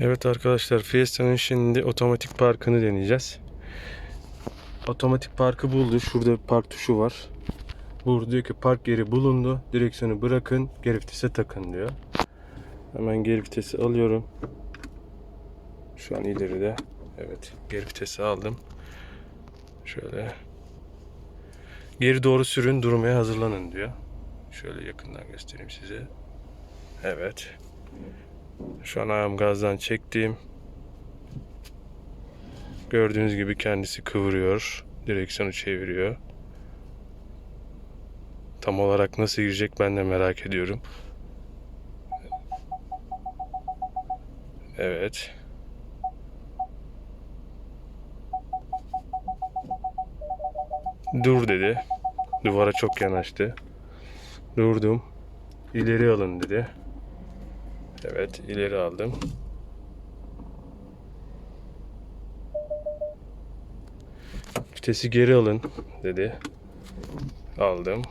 Evet arkadaşlar Fiesta'nın şimdi otomatik parkını deneyeceğiz. Otomatik parkı buldu. Şurada park tuşu var. Burada diyor ki park yeri bulundu. Direksiyonu bırakın. Geri vitese takın diyor. Hemen geri vitesi alıyorum. Şu an ileride. Evet geri vitesi aldım. Şöyle. Geri doğru sürün durmaya hazırlanın diyor. Şöyle yakından göstereyim size. Evet. Şu an ayağım gazdan çektim. Gördüğünüz gibi kendisi kıvırıyor. Direksiyonu çeviriyor. Tam olarak nasıl girecek ben de merak ediyorum. Evet. Dur dedi. Duvara çok yanaştı. Durdum. İleri alın dedi. Evet, ileri aldım. Vitesi geri alın dedi. Aldım.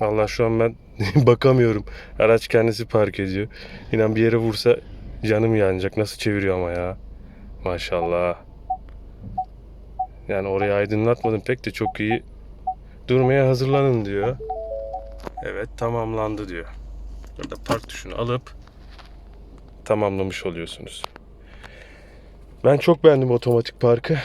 Allah şu an ben bakamıyorum. Araç kendisi park ediyor. İnan bir yere vursa canım yanacak. Nasıl çeviriyor ama ya. Maşallah. Yani orayı aydınlatmadım pek de çok iyi. Durmaya hazırlanın diyor. Evet tamamlandı diyor. Burada park tuşunu alıp tamamlamış oluyorsunuz. Ben çok beğendim otomatik parkı.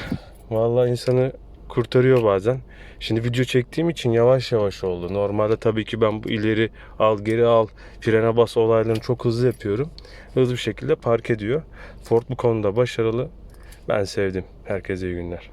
Vallahi insanı kurtarıyor bazen. Şimdi video çektiğim için yavaş yavaş oldu. Normalde tabii ki ben bu ileri al geri al frene bas olaylarını çok hızlı yapıyorum. Hızlı bir şekilde park ediyor. Ford bu konuda başarılı. Ben sevdim. Herkese iyi günler.